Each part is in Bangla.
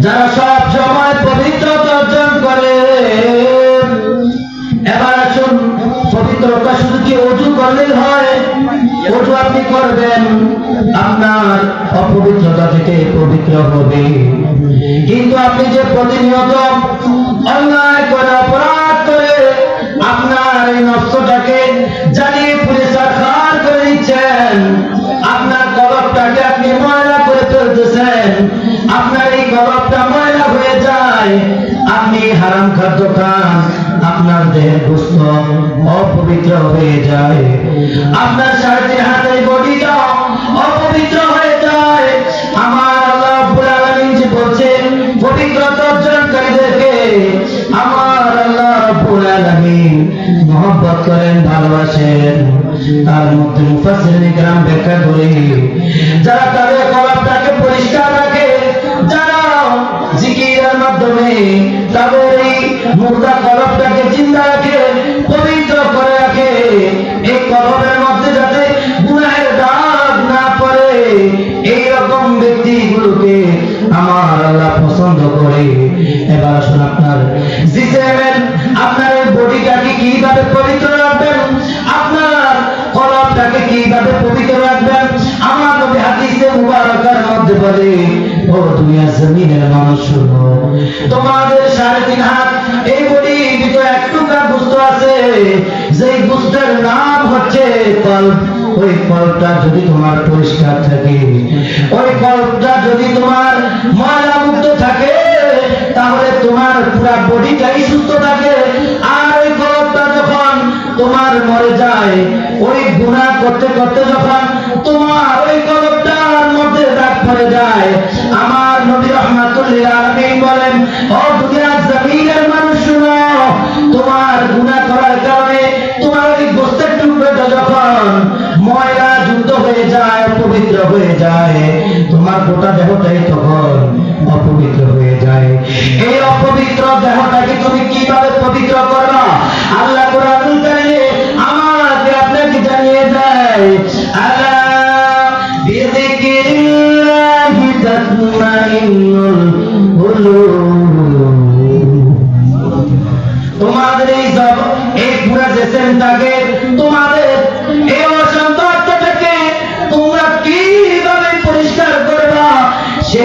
যারা সব সময় পবিত্রতা অর্জন করে, এবার আসুন, পবিত্রতা শুধু কি অজু করলেই হয়? অজু আপনি করবেন, আপনার অপবিত্রতা থেকে পবিত্র হবে। কিন্তু আপনি যে প্রতিনিয়ত অন্যায় করে অপরাধ করে আপনার এই নষ্টটাকে হারাম খাদ্য খান আপনার দেহের গুস্ত অপবিত্র হয়ে যায় আপনার সাড়ে তিন হাতের বডিটা অপবিত্র হয়ে যায় আমার আল্লাহ রাব্বুল আলামিন যে বলছেন পবিত্রতা অর্জনকারীদেরকে আমার আল্লাহ রাব্বুল আলামিন মহব্বত করেন ভালোবাসেন তার মধ্যে মুফাসসিরিন کرام ব্যাখ্যা করে যারা তাদের কলবটাকে পছন্দ করে। এবার আসুন আপনার আপনার এই বডিটাকে কীভাবে পবিত্র রাখবেন? আপনার কলবটাকে কীভাবে পবিত্র রাখবেন? আমার নবী হাদিসে মধ্যে বলে ও দুনিয়া জমিনের মানুষ শুনো তোমাদের সাড়ে তিন হাত, এই বডি আছে। যেই নাম হচ্ছে ওই যদি তোমার পরিষ্কার থাকে, ওই কল্পটা যদি তোমার ময়লা পুরা বডিটাই সুস্থ থাকে। আর ওই কল্পটা যখন তোমার মরে যায়, ওই গুণা করতে করতে যখন তোমার ওই কলবটার মধ্যে দাগ পড়ে যায় হয়ে যায়, তোমার গোটা দেহটাই তখন অপবিত্র হয়ে যায়। এই অপবিত্র দেহটাকে তুমি কীভাবে পবিত্র করবা? আল্লাহ আমাকে আপনাকে জানিয়ে দেয় তোমাদের এই জব, এই পুরা জেসেনটাকে তোমাদের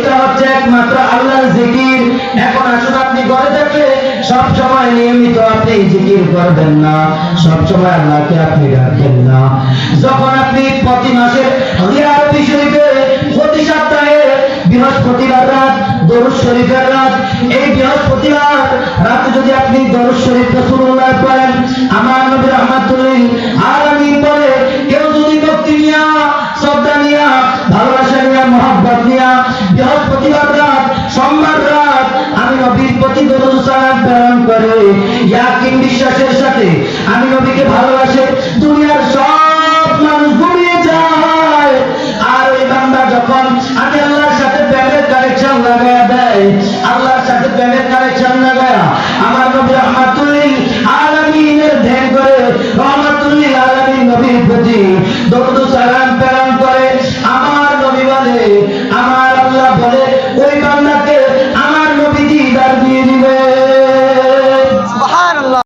সেটা হচ্ছে একমাত্র আল্লাহর জিকির। এখন আসুন আপনি ঘরে থাকলে সব সময় নিয়মিত আপনি জিকির করবেন না। সব সময় আল্লাহকে আপনি ডাকবেন না। যখন আপনি প্রতি মাসে আরবি শরীফে, প্রতি সপ্তাহে বৃহস্পতিবার রাত, দরুদ শরীফের রাত, এই বৃহস্পতিবার রাতে যদি আপনি দরুদ শরীফ রাসূলুল্লাহ পড়েন, আমার নবী রাহমাতুল্লিল আলামিন বলে সালাম প্রেরণ করে। ইয়াকিন বিশ্বাসের সাথে আমি নবীকে ভালোবাসে